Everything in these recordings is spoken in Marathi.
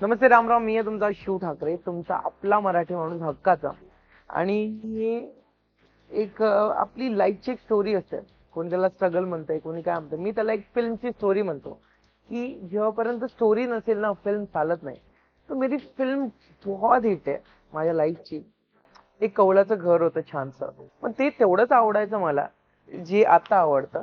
नमस्ते रामराव मी आहे तुमचा शिव ठाकरे तुमचा आपला मराठी माणूस हक्काचा. आणि हे एक आपली लाईफची एक स्टोरी असते. कोणी त्याला स्ट्रगल म्हणतंय कोणी काय म्हणतंय. मी त्याला एक फिल्मची स्टोरी म्हणतो. की जेव्हापर्यंत स्टोरी नसेल ना फिल्म चालत नाही. तर मेरी फिल्म बहुत हिट आहे माझ्या लाईफची एक कवळाचं घर होतं छानसं. पण ते तेवढंच आवडायचं मला जे आता आवडतं.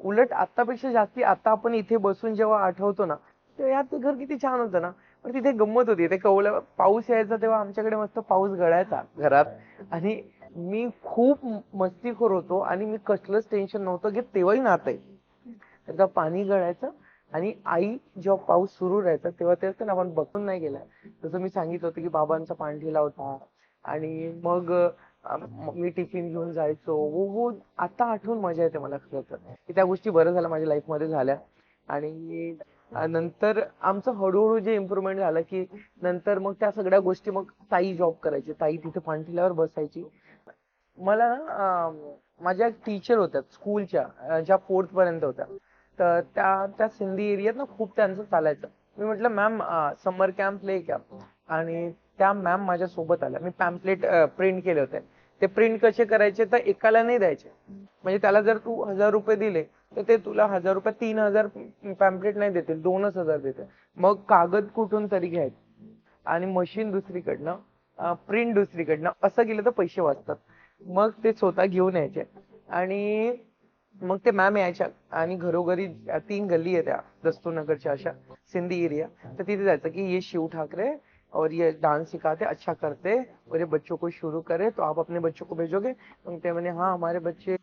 उलट आतापेक्षा जास्ती आता आपण इथे बसून जेव्हा आठवतो ना तेव्हा यार ते घर किती छान होतं ना. पण तिथे गंमत होती. ते कवलं पाऊस यायचा तेव्हा आमच्याकडे मस्त पाऊस गळायचा घरात. आणि मी खूप मस्तीखोर होतो आणि मी कसलंच टेन्शन नव्हतं घेत तेव्हाही नात आहे. पाणी गळायचं आणि आई जेव्हा पाऊस सुरू राहायचा तेव्हा ते असतं ना आपण बघून नाही गेलाय जसं मी सांगितलं होतं की बाबांचा पांढरीला होता. आणि मग म- टिफिन घेऊन जायचो. वो वो आता आठवून मजा येते मला खरं तर. की त्या गोष्टी बरं झाल्या माझ्या लाईफमध्ये झाल्या. आणि नंतर आमचं हळूहळू जे इम्प्रुव्हमेंट झालं की नंतर मग त्या सगळ्या गोष्टी मग ताई जॉब करायची. ताई तिथे पांढरील्यावर बसायची. मला ना माझ्या टीचर होत्या स्कूलच्या ज्या फोर्थ पर्यंत होत्या. तर त्या त्या सिंधी एरियात ना खूप त्यांचं चालायचं. मी म्हटलं मॅम समर कॅम्प ले कॅम्प आणि त्या मॅम माझ्या सोबत आल्या. मी पॅम्पलेट प्रिंट केले होते. ते प्रिंट कसे करायचे तर एकाला नाही द्यायचे. म्हणजे त्याला जर तू हजार रुपये दिले तर ते तुला हजार रुपये तीन हजार पॅम्पलेट नाही देतील दोनच हजार देतील. मग कागद कुठून तरी घ्यायचे. आणि मशीन दुसरीकडनं प्रिंट दुसरीकडनं असं गेलं तर पैसे वाचतात. मग ते स्वतः घेऊन यायचे. आणि मग ते मॅम यायच्या. आणि घरोघरी तीन गल्ली आहे त्या दस्तूरनगरच्या अशा सिंधी एरिया तर तिथे जायचं की ये शिव ठाकरे और ये डांस सिखाते अच्छा करते, और ये बच्चों को शुरू करे तो आप अपने बच्चों को भेजोगे। ते म्हणे हाँ हमारे बच्चे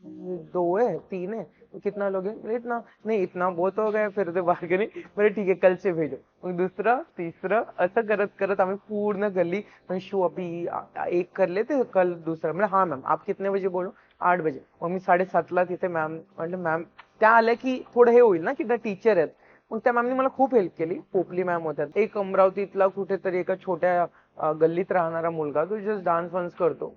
दो है, तीन है तो कितना लोगे? बोले, इतना, नहीं, इतना बहुत हो गया फिर ते नहीं बोले, ठीक है, कल से भेजो। दूसरा, तीसरा असं करत करत आम्ही पूर्ण गल्ली म्हणजे शिव अभी एक कर लेते कल दुसरा। म्हणजे हाँ मॅम, आप कितने बजे बोलो? आठ बजे। मग मी साडेसातला तिथे मॅम म्हटलं मॅम त्या आल्या की थोडं हे होईल ना की टीचर आहेत मग त्या मॅमनी मला खूप हेल्प केली पोपली मॅम होत्या. एक अमरावतीतला कुठेतरी एका छोट्या गल्लीत राहणारा मुलगा तो जस्ट डान्स वान्स करतो.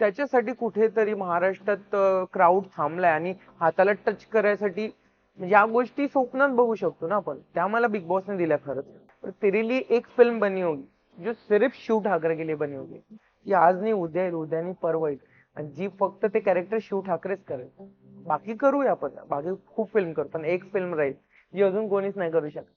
त्याच्यासाठी कुठेतरी महाराष्ट्रात क्राऊड थांबलाय आणि हाताला टच करायसाठी म्हणजे या गोष्टी स्वप्नात बघू शकतो ना आपण. त्या मला बिग बॉसने दिल्या खरंच. तेरेली एक फिल्म बनी होगी जो सिर्फ शिव ठाकरे के लिए बनी होगी की आज नाही उद्या येईल उद्या नाही परवा येईल. आणि जी फक्त ते कॅरेक्टर शिव ठाकरेच करेल. बाकी करूया आपण. बाकी खूप फिल्म करतो. पण एक फिल्म राहील. जी अजून कोणीच नाही करू शकत.